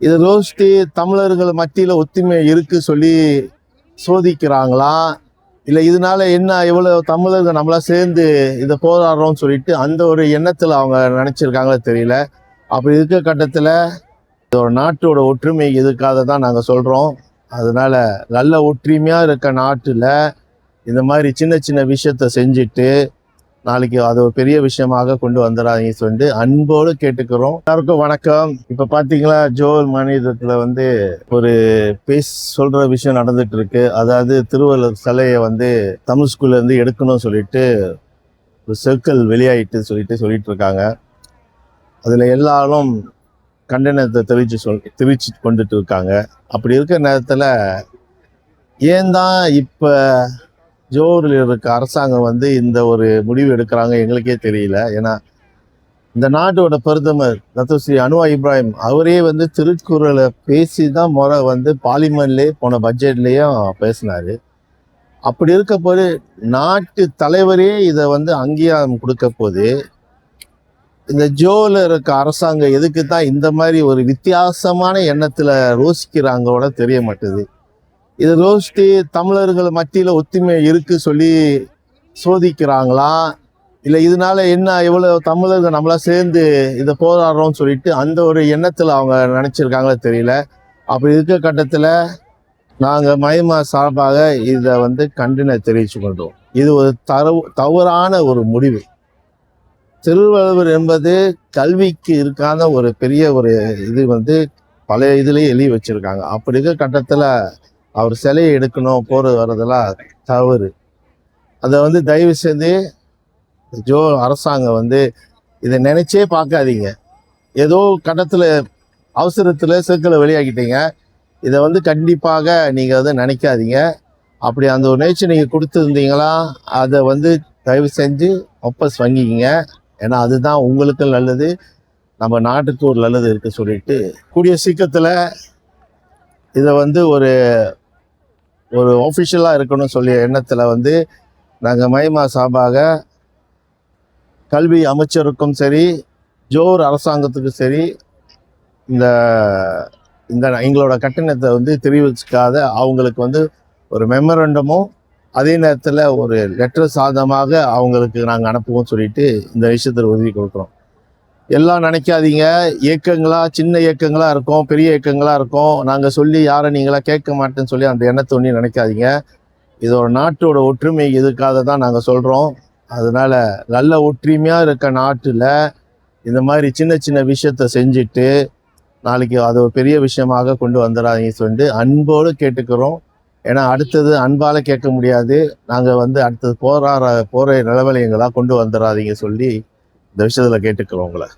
இது ரோஸ்டி தமிழர்கள் மத்தியில் ஒத்துமை இருக்கு சொல்லி சோதிக்கிறாங்களா? இல்லை இதனால என்ன எவ்வளோ தமிழர்கள் நம்மளா சேர்ந்து இதை போராடுறோம்னு சொல்லிட்டு அந்த ஒரு எண்ணத்தில் அவங்க நினச்சிருக்காங்களோ தெரியல. அப்படி இருக்க கட்டத்தில் ஒரு நாட்டோட ஒற்றுமை இதுக்காக தான் நாங்கள் சொல்கிறோம் அதனால் நல்ல ஒற்றுமையாக இருக்க நாட்டில் இந்த மாதிரி சின்ன சின்ன விஷயத்த செஞ்சுட்டு நாளைக்கு அது ஒரு பெரிய விஷயமாக கொண்டு வந்துடாதீங்க சொல்லிட்டு அன்போடு கேட்டுக்கிறோம். எல்லாருக்கும் வணக்கம். இப்ப பாத்தீங்களா ஜோல் மாநிலத்துல வந்து ஒரு பேஸ் சொல்ற விஷயம் நடந்துட்டு இருக்கு அதாவது திருவள்ளுவர் சிலையை வந்து தமிழ் ஸ்கூல்ல இருந்து எடுக்கணும்னு சொல்லிட்டு ஒரு சர்க்கிள் வெளியாயிட்டு சொல்லிட்டு சொல்லிட்டு இருக்காங்க அதுல எல்லாரும் கண்டனத்தை தெரிவிச்சு சொல் தெரிவிச்சு கொண்டுட்டு இருக்காங்க அப்படி இருக்கிற நேரத்துல ஏன் தான் இப்போ ஜோரில் இருக்க அரசாங்கம் வந்து இந்த ஒரு முடிவு எடுக்கிறாங்க எங்களுக்கே தெரியல. ஏன்னா இந்த நாட்டோட பிரதமர் ரத்தஸ்ரீ அனுவா இப்ராஹிம் அவரே வந்து திருக்குறளை பேசி தான் முறை வந்து பார்லிமெண்ட்லேயே போன பட்ஜெட்லேயும் பேசினார். அப்படி இருக்க போது நாட்டு தலைவரே இதை வந்து அங்கீகாரம் கொடுக்க போது இந்த ஜோவில் இருக்க அரசாங்கம் எதுக்கு தான் இந்த மாதிரி ஒரு வித்தியாசமான எண்ணத்தில் ரோசிக்கிறாங்களோட தெரிய மாட்டுது. இது ரோஸ்டி தமிழர்கள் மத்தியில் ஒத்துமை இருக்கு சொல்லி சோதிக்கிறாங்களா? இல்லை இதனால என்ன எவ்வளோ தமிழர்கள் நம்மளா சேர்ந்து இதை போராடுறோம்னு சொல்லிட்டு அந்த ஒரு எண்ணத்தில் அவங்க நினச்சிருக்காங்களோ தெரியல. அப்படி இருக்க கட்டத்தில் நாங்கள் மயமா சார்பாக இதை வந்து கண்டன தெரிவிச்சு கொண்டோம் இது ஒரு தரவு தவறான ஒரு முடிவு. திருவள்ளுவர் என்பது கல்விக்கு இருக்காத ஒரு பெரிய ஒரு இது வந்து பழைய இதுலேயே எழுதி வச்சுருக்காங்க. அப்படி இருக்க கட்டத்தில் அவர் சிலையை எடுக்கணும் போகிறது வர்றதெல்லாம் தவறு. அதை வந்து தயவு செஞ்சு ஜோ அரசாங்கம் வந்து இதை நினைச்சே பார்க்காதீங்க. ஏதோ கட்டத்தில் அவசரத்தில் சிக்கலை வெளியாகிட்டீங்க இதை வந்து கண்டிப்பாக நீங்கள் வந்து நினைக்காதீங்க. அப்படி அந்த ஒரு நேச்சு நீங்கள் கொடுத்துருந்தீங்களா அதை வந்து தயவு செஞ்சு ஒப்பஸ் வாங்கிக்கிங்க. ஏன்னா அதுதான் உங்களுக்கும் நல்லது. நம்ம நாட்டுக்கு ஒரு நல்லது இருக்குது சொல்லிட்டு கூடிய சீக்கிரத்தில் இதை வந்து ஒரு ஒரு ஆஃபிஷியலாக இருக்கணும்னு சொல்லிய எண்ணத்தில் வந்து நாங்கள் மைமா சார்பாக கல்வி அமைச்சருக்கும் சரி ஜோர் அரசாங்கத்துக்கும் சரி இந்த இந்த எங்களோட கட்டணத்தை வந்து தெரிவிச்சுக்காத அவங்களுக்கு வந்து ஒரு மெமரண்டமும் அதே நேரத்தில் ஒரு லெட்டர் சாதமாக அவங்களுக்கு நாங்கள் அனுப்புவோம் சொல்லிட்டு இந்த விஷயத்தில் உதவி கொடுக்குறோம். எல்லாம் நினைக்காதீங்க. இயக்கங்களா சின்ன இயக்கங்களா இருக்கும் பெரிய இயக்கங்களா இருக்கும். நாங்கள் சொல்லி யாரை நீங்களா கேட்க மாட்டேன்னு சொல்லி அந்த எண்ணத்தை ஒன்றும் நினைக்காதீங்க. இது ஒரு நாட்டோட ஒற்றுமை இதுக்காக தான் நாங்கள் சொல்கிறோம் அதனால நல்ல ஒற்றுமையாக இருக்க நாட்டில் இந்த மாதிரி சின்ன சின்ன விஷயத்த செஞ்சுட்டு நாளைக்கு அது ஒரு பெரிய விஷயமாக கொண்டு வந்துடாதீங்க சொல்லிட்டு அன்போடு கேட்டுக்கிறோம். ஏன்னா அடுத்தது அன்பால் கேட்க முடியாது. நாங்கள் வந்து அடுத்தது போராட போகிற நிலவலையங்களாக கொண்டு வந்துடாதீங்க சொல்லி இந்த விஷயத்தில் கேட்டுக்கிறோம் உங்களை.